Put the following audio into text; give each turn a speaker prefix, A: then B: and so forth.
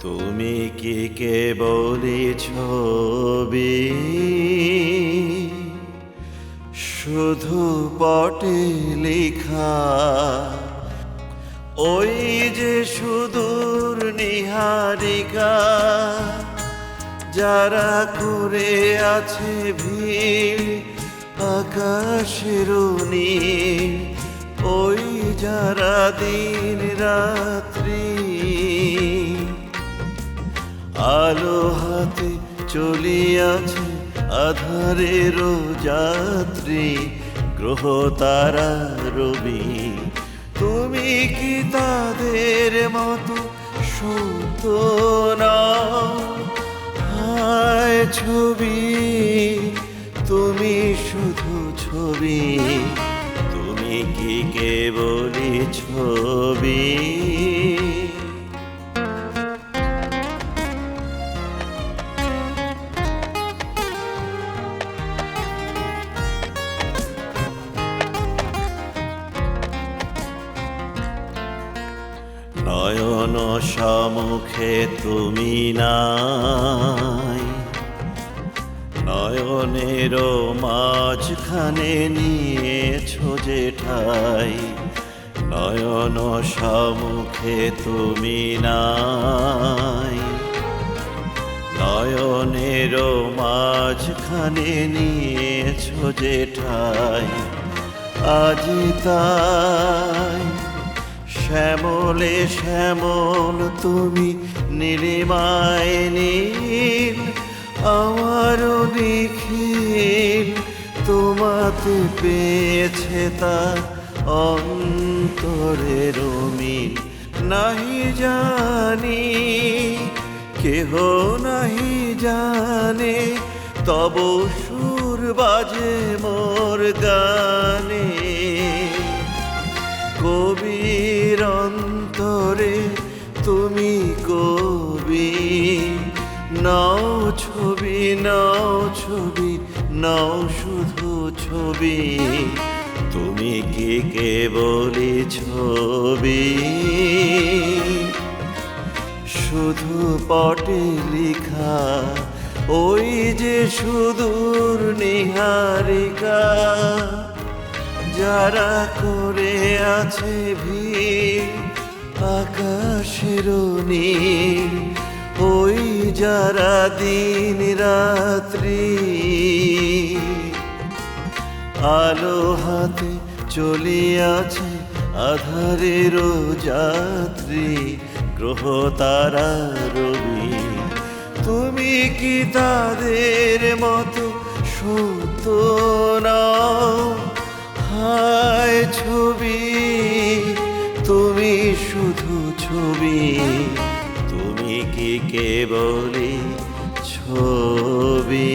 A: তুমি কি কেবলি ছবি? শুধু পটে লেখা। ওই যে সুদূর নিহারিকা, যারা করে আছে ভিড় আকাশের ওই যারা দিন রাত্রি আলো হাতে চলিয়াছে আধারের যাত্রী, গ্রহ, তারা, রবি। তুমি কি তাদের মতো সত্য নাও? হায় ছবি, তুমি শুধু ছবি। তুমি কি কেবলি ছবি? নয়ন সমুখে তুমি নাই। নয়নের মাঝখানে নিয়েছো যে ঠাই নয়ন সমুখে তুমি নাই। নয়নের মাঝখানে নিয়েছো যে ঠাই আজি তাই শ্যামলে শ্যামল, তুমি নীলিমায় নীল, আমারও নিখিল, তোমাতে পেয়েছে তা অন্তরে মিল নাহি জানি, কেহ নাহি জানে, তব সুর বাজে মোর গানে। তুমি কবি, নাও ছবি নাও ছবি, নাও শুধু ছবি। তুমি কি কেবলি ছবি? শুধু পটে লেখা, ওই যে সুদূর নিহারিকা, যারা করে আছে ভিড় নীল ওই যারা দিন রাত্রি আলো হাতে চলিয়াছে আধারের যাত্রী, গ্রহ তারা রবি। তুমি কি তাদের মতো সত্য নাও? হায় তুমি শুধু ছবি। তুমি কি কেবলি ছবি?